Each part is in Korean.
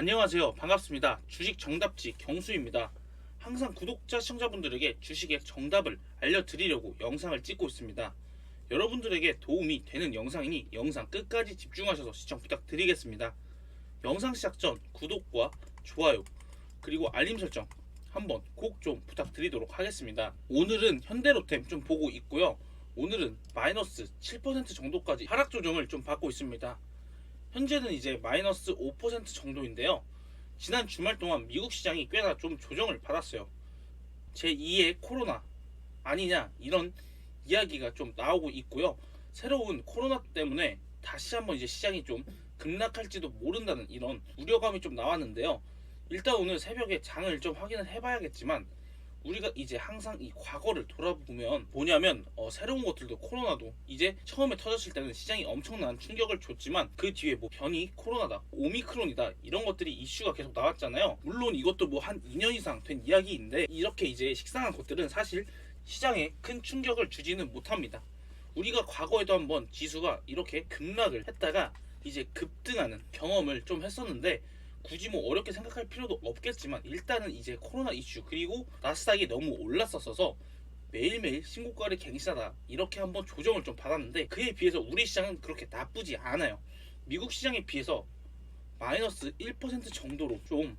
안녕하세요. 반갑습니다. 주식 정답지 경수입니다. 항상 구독자 시청자분들에게 주식의 정답을 알려드리려고 영상을 찍고 있습니다. 여러분들에게 도움이 되는 영상이니 영상 끝까지 집중하셔서 시청 부탁드리겠습니다. 영상 시작 전 구독과 좋아요 그리고 알림 설정 한번 꼭 좀 부탁드리도록 하겠습니다. 오늘은 현대로템 좀 보고 있고요. 오늘은 마이너스 7% 정도까지 하락 조정을 좀 받고 있습니다. 현재는 이제 마이너스 5% 정도인데요. 지난 주말 동안 미국 시장이 꽤나 좀 조정을 받았어요. 제2의 코로나 아니냐 이런 이야기가 좀 나오고 있고요. 새로운 코로나 때문에 다시 한번 이제 시장이 좀 급락할지도 모른다는 이런 우려감이 좀 나왔는데요. 일단 오늘 새벽에 장을 좀 확인을 해봐야겠지만 우리가 이제 항상 이 과거를 돌아보면 뭐냐면 어, 새로운 것들도 코로나도 이제 처음에 터졌을 때는 시장이 엄청난 충격을 줬지만 그 뒤에 뭐 변이 코로나다 오미크론이다 이런 것들이 이슈가 계속 나왔잖아요. 물론 이것도 뭐 한 2년 이상 된 이야기인데 이렇게 이제 식상한 것들은 사실 시장에 큰 충격을 주지는 못합니다. 우리가 과거에도 한번 지수가 이렇게 급락을 했다가 이제 급등하는 경험을 좀 했었는데 굳이 뭐 어렵게 생각할 필요도 없겠지만 일단은 이제 코로나 이슈 그리고 나스닥이 너무 올랐었어서 매일매일 신고가를 갱신하다 이렇게 한번 조정을 좀 받았는데 그에 비해서 우리 시장은 그렇게 나쁘지 않아요. 미국 시장에 비해서 마이너스 1% 정도로 좀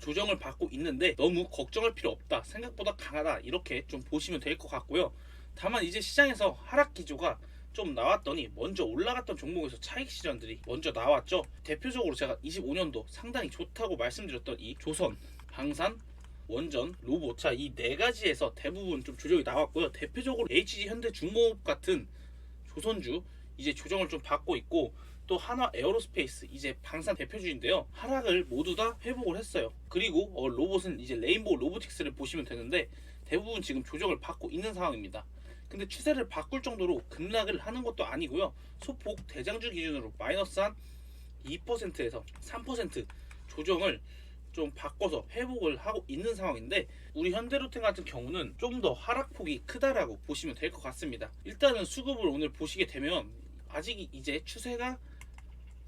조정을 받고 있는데 너무 걱정할 필요 없다. 생각보다 강하다. 이렇게 좀 보시면 될 것 같고요. 다만 이제 시장에서 하락 기조가 좀 나왔더니 먼저 올라갔던 종목에서 차익 실현들이 먼저 나왔죠. 대표적으로 제가 25년도 상당히 좋다고 말씀드렸던 이 조선, 방산, 원전, 로봇 자이네 가지에서 대부분 좀 조정이 나왔고요. 대표적으로 HG 현대 중공업 같은 조선주 이제 조정을 좀 받고 있고 또 한화 에어로스페이스 이제 방산 대표주인데요. 하락을 모두 다 회복을 했어요. 그리고 어, 로봇은 이제 레인보우 로보틱스를 보시면 되는데 대부분 지금 조정을 받고 있는 상황입니다. 근데 추세를 바꿀 정도로 급락을 하는 것도 아니고요. 소폭 대장주 기준으로 마이너스 한 2%에서 3% 조정을 좀 바꿔서 회복을 하고 있는 상황인데 우리 현대로템 같은 경우는 좀 더 하락폭이 크다라고 보시면 될 것 같습니다. 일단은 수급을 오늘 보시게 되면 아직 이제 추세가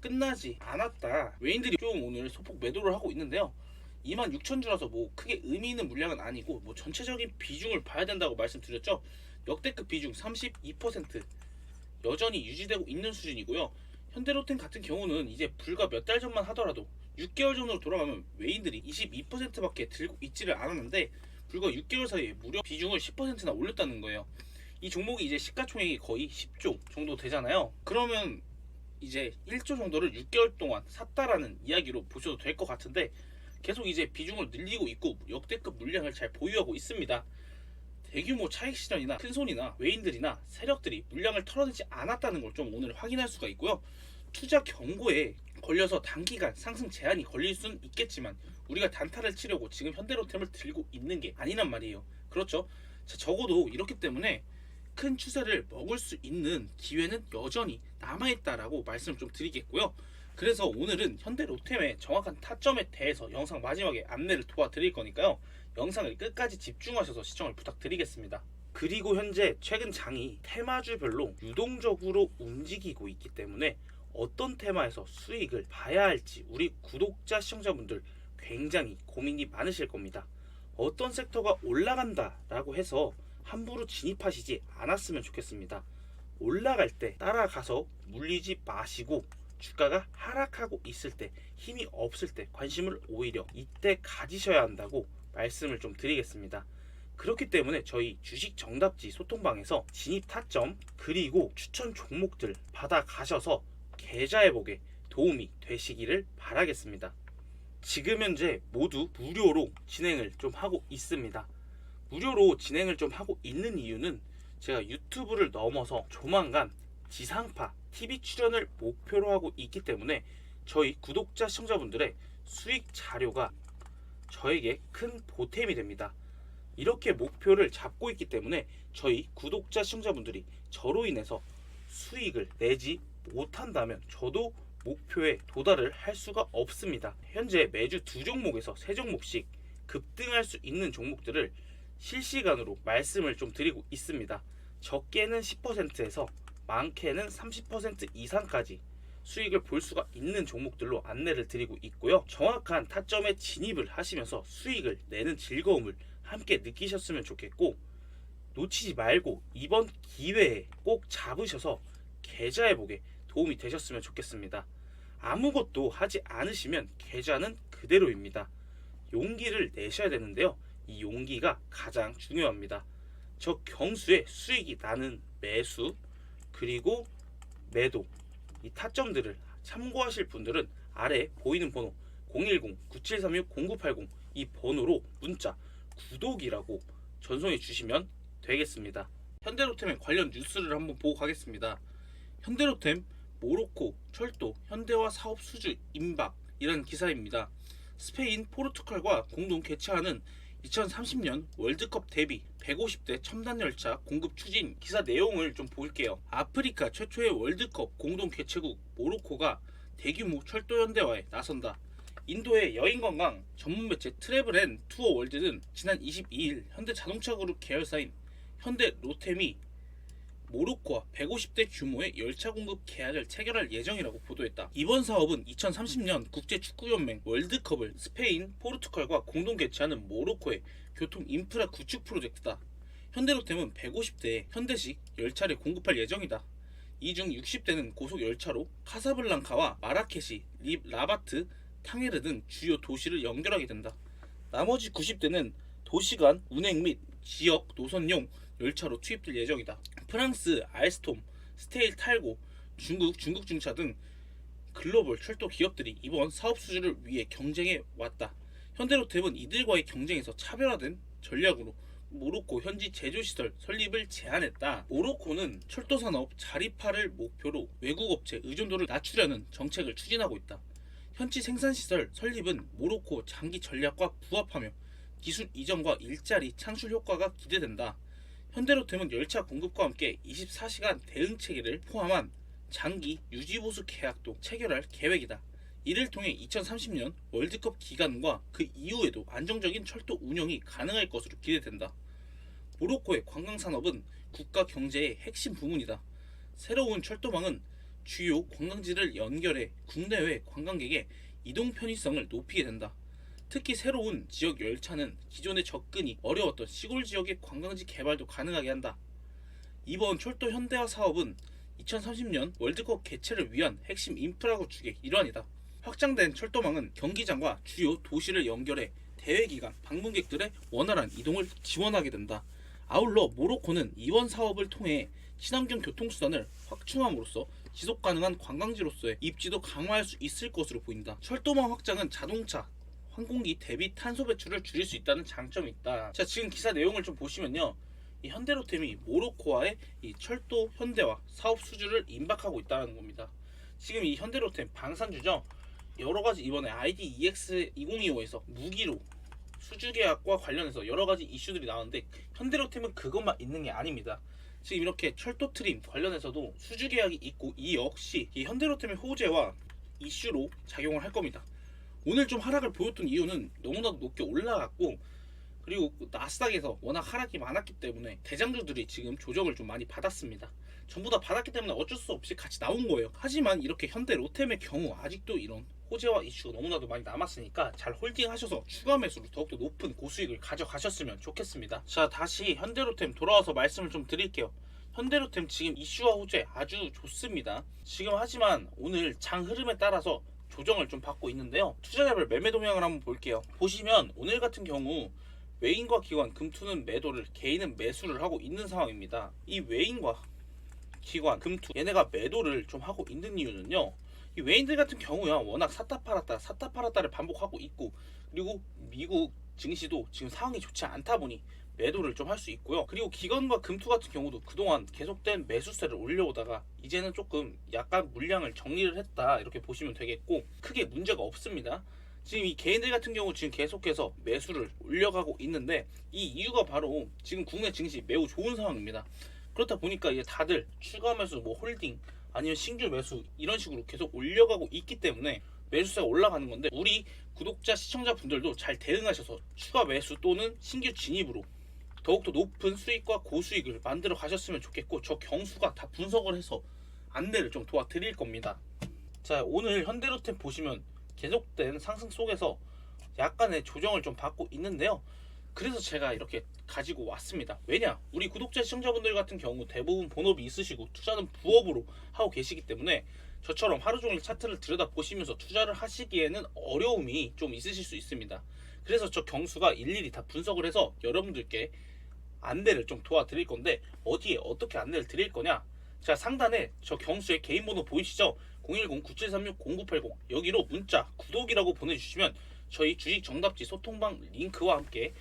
끝나지 않았다. 외인들이 좀 오늘 소폭 매도를 하고 있는데요. 2만 6천 주라서 뭐 크게 의미 있는 물량은 아니고 뭐 전체적인 비중을 봐야 된다고 말씀드렸죠. 역대급 비중 32% 여전히 유지되고 있는 수준이고요. 현대로템 같은 경우는 이제 불과 몇 달 전만 하더라도 6개월 전으로 돌아가면 외인들이 22%밖에 들고 있지를 않았는데 불과 6개월 사이에 무려 비중을 10%나 올렸다는 거예요. 이 종목이 이제 시가총액이 거의 10조 정도 되잖아요. 그러면 이제 1조 정도를 6개월 동안 샀다라는 이야기로 보셔도 될 것 같은데 계속 이제 비중을 늘리고 있고 역대급 물량을 잘 보유하고 있습니다. 대규모 차익 실현이나 큰손이나 외인들이나 세력들이 물량을 털어내지 않았다는 걸 좀 오늘 확인할 수가 있고요. 투자 경고에 걸려서 단기간 상승 제한이 걸릴 수는 있겠지만 우리가 단타를 치려고 지금 현대로템을 들고 있는 게 아니란 말이에요. 그렇죠? 자, 적어도 이렇기 때문에 큰 추세를 먹을 수 있는 기회는 여전히 남아있다라고 말씀을 좀 드리겠고요. 그래서 오늘은 현대로템의 정확한 타점에 대해서 영상 마지막에 안내를 도와드릴 거니까요. 영상을 끝까지 집중하셔서 시청을 부탁드리겠습니다. 그리고 현재 최근 장이 테마주별로 유동적으로 움직이고 있기 때문에 어떤 테마에서 수익을 봐야 할지 우리 구독자 시청자분들 굉장히 고민이 많으실 겁니다. 어떤 섹터가 올라간다라고 해서 함부로 진입하시지 않았으면 좋겠습니다. 올라갈 때 따라가서 물리지 마시고 주가가 하락하고 있을 때 힘이 없을 때 관심을 오히려 이때 가지셔야 한다고 말씀을 좀 드리겠습니다. 그렇기 때문에 저희 주식 정답지 소통방에서 진입 타점 그리고 추천 종목들 받아 가셔서 계좌 회복에 도움이 되시기를 바라겠습니다. 지금 현재 모두 무료로 진행을 좀 하고 있습니다. 무료로 진행을 좀 하고 있는 이유는 제가 유튜브를 넘어서 조만간 지상파 TV 출연을 목표로 하고 있기 때문에 저희 구독자 시청자분들의 수익 자료가 저에게 큰 보탬이 됩니다. 이렇게 목표를 잡고 있기 때문에 저희 구독자 시청자분들이 저로 인해서 수익을 내지 못한다면 저도 목표에 도달을 할 수가 없습니다. 현재 매주 두 종목에서 세 종목씩 급등할 수 있는 종목들을 실시간으로 말씀을 좀 드리고 있습니다. 적게는 10%에서 많게는 30% 이상까지 수익을 볼 수가 있는 종목들로 안내를 드리고 있고요. 정확한 타점에 진입을 하시면서 수익을 내는 즐거움을 함께 느끼셨으면 좋겠고 놓치지 말고 이번 기회에 꼭 잡으셔서 계좌 회복에 도움이 되셨으면 좋겠습니다. 아무것도 하지 않으시면 계좌는 그대로입니다. 용기를 내셔야 되는데요. 이 용기가 가장 중요합니다. 저 경수에 수익이 나는 매수 그리고 매도 이 타점들을 참고하실 분들은 아래 보이는 번호 010-9736-0980 이 번호로 문자 구독이라고 전송해 주시면 되겠습니다. 현대로템의 관련 뉴스를 한번 보고 가겠습니다. 현대로템 모로코 철도 현대화 사업 수주 임박이라는 기사입니다. 스페인 포르투갈과 공동 개최하는 2030년 월드컵 대비 150대 첨단 열차 공급 추진 기사 내용을 좀 볼게요. 아프리카 최초의 월드컵 공동 개최국 모로코가 대규모 철도 현대화에 나선다. 인도의 여행 관광 전문 매체 트래블 앤 투어 월드는 지난 22일 현대 자동차 그룹 계열사인 현대 로템이 모로코와 150대 규모의 열차 공급 계약을 체결할 예정이라고 보도했다. 이번 사업은 2030년 국제축구연맹 월드컵을 스페인, 포르투갈과 공동 개최하는 모로코의 교통 인프라 구축 프로젝트다. 현대로템은 150대의 현대식 열차를 공급할 예정이다. 이 중 60대는 고속 열차로 카사블랑카와 마라케시, 리, 라바트, 탕헤르 등 주요 도시를 연결하게 된다. 나머지 90대는 도시간 운행 및 지역 노선용 열차로 투입될 예정이다. 프랑스 알스톰, 스테일 탈고, 중국 중국 중차 등 글로벌 철도 기업들이 이번 사업 수주를 위해 경쟁해 왔다. 현대로템은 이들과의 경쟁에서 차별화된 전략으로 모로코 현지 제조시설 설립을 제안했다. 모로코는 철도 산업 자립화를 목표로 외국 업체 의존도를 낮추려는 정책을 추진하고 있다. 현지 생산시설 설립은 모로코 장기 전략과 부합하며 기술 이전과 일자리 창출 효과가 기대된다. 현대로템은 열차 공급과 함께 24시간 대응 체계를 포함한 장기 유지보수 계약도 체결할 계획이다. 이를 통해 2030년 월드컵 기간과 그 이후에도 안정적인 철도 운영이 가능할 것으로 기대된다. 모로코의 관광 산업은 국가 경제의 핵심 부문이다. 새로운 철도망은 주요 관광지를 연결해 국내외 관광객의 이동 편의성을 높이게 된다. 특히 새로운 지역 열차는 기존의 접근이 어려웠던 시골 지역의 관광지 개발도 가능하게 한다. 이번 철도 현대화 사업은 2030년 월드컵 개최를 위한 핵심 인프라 구축의 일환이다. 확장된 철도망은 경기장과 주요 도시를 연결해 대회 기간 방문객들의 원활한 이동을 지원하게 된다. 아울러 모로코는 이번 사업을 통해 친환경 교통수단을 확충함으로써 지속 가능한 관광지로서의 입지도 강화할 수 있을 것으로 보인다. 철도망 확장은 자동차, 항공기 대비 탄소 배출을 줄일 수 있다는 장점이 있다. 자, 지금 기사 내용을 좀 보시면요. 이 현대로템이 모로코와의 이 철도 현대화 사업 수주를 임박하고 있다는 겁니다. 지금 이 현대로템 방산주죠. 여러 가지 이번에 IDEX 2025에서 무기로 수주 계약과 관련해서 여러 가지 이슈들이 나오는데 현대로템은 그것만 있는 게 아닙니다. 지금 이렇게 철도 트림 관련해서도 수주 계약이 있고 이 역시 이 현대로템의 호재와 이슈로 작용을 할 겁니다. 오늘 좀 하락을 보였던 이유는 너무나도 높게 올라갔고 그리고 나스닥에서 워낙 하락이 많았기 때문에 대장주들이 지금 조정을 좀 많이 받았습니다. 전부 다 받았기 때문에 어쩔 수 없이 같이 나온 거예요. 하지만 이렇게 현대 로템의 경우 아직도 이런 호재와 이슈가 너무나도 많이 남았으니까 잘 홀딩하셔서 추가 매수로 더욱더 높은 고수익을 가져가셨으면 좋겠습니다. 자 다시 현대로템 돌아와서 말씀을 좀 드릴게요. 현대로템 지금 이슈와 호재 아주 좋습니다. 지금 하지만 오늘 장 흐름에 따라서 조정을 좀 받고 있는데요. 투자자별 매매 동향을 한번 볼게요. 보시면 오늘 같은 경우 외인과 기관 금투는 매도를 개인은 매수를 하고 있는 상황입니다. 이 외인과 기관 금투 얘네가 매도를 좀 하고 있는 이유는요. 이 외인들 같은 경우야 워낙 샀다 팔았다 샀다 팔았다를 반복하고 있고 그리고 미국 증시도 지금 상황이 좋지 않다 보니 매도를 좀 할 수 있고요. 그리고 기관과 금투 같은 경우도 그동안 계속된 매수세를 올려오다가 이제는 조금 약간 물량을 정리를 했다 이렇게 보시면 되겠고 크게 문제가 없습니다. 지금 이 개인들 같은 경우 지금 계속해서 매수를 올려가고 있는데 이 이유가 바로 지금 국내 증시 매우 좋은 상황입니다. 그렇다 보니까 이제 다들 추가 매수, 뭐 홀딩 아니면 신규 매수 이런 식으로 계속 올려가고 있기 때문에 매수세가 올라가는 건데 우리 구독자 시청자 분들도 잘 대응하셔서 추가 매수 또는 신규 진입으로 더욱더 높은 수익과 고수익을 만들어 가셨으면 좋겠고 저 경수가 다 분석을 해서 안내를 좀 도와드릴 겁니다. 자 오늘 현대로템 보시면 계속된 상승 속에서 약간의 조정을 좀 받고 있는데요. 그래서 제가 이렇게 가지고 왔습니다. 왜냐? 우리 구독자 시청자분들 같은 경우 대부분 본업이 있으시고 투자는 부업으로 하고 계시기 때문에 저처럼 하루 종일 차트를 들여다 보시면서 투자를 하시기에는 어려움이 좀 있으실 수 있습니다. 그래서 저 경수가 일일이 다 분석을 해서 여러분들께 안내를 좀 도와드릴 건데 어디에 어떻게 안내를 드릴 거냐? 자 상단에 저 경수의 개인 번호 보이시죠? 010-9736-0980 여기로 문자 구독이라고 보내주시면 저희 주식 정답지 소통방 링크와 함께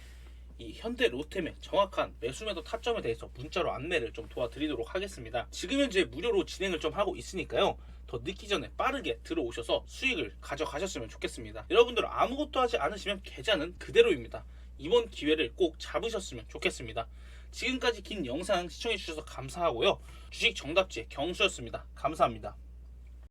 이 현대 로템의 정확한 매수 매도 타점에 대해서 문자로 안내를 좀 도와드리도록 하겠습니다. 지금 현재 무료로 진행을 좀 하고 있으니까요. 더 늦기 전에 빠르게 들어오셔서 수익을 가져가셨으면 좋겠습니다. 여러분들 아무것도 하지 않으시면 계좌는 그대로입니다. 이번 기회를 꼭 잡으셨으면 좋겠습니다. 지금까지 긴 영상 시청해주셔서 감사하고요. 주식 정답지의 경수였습니다. 감사합니다.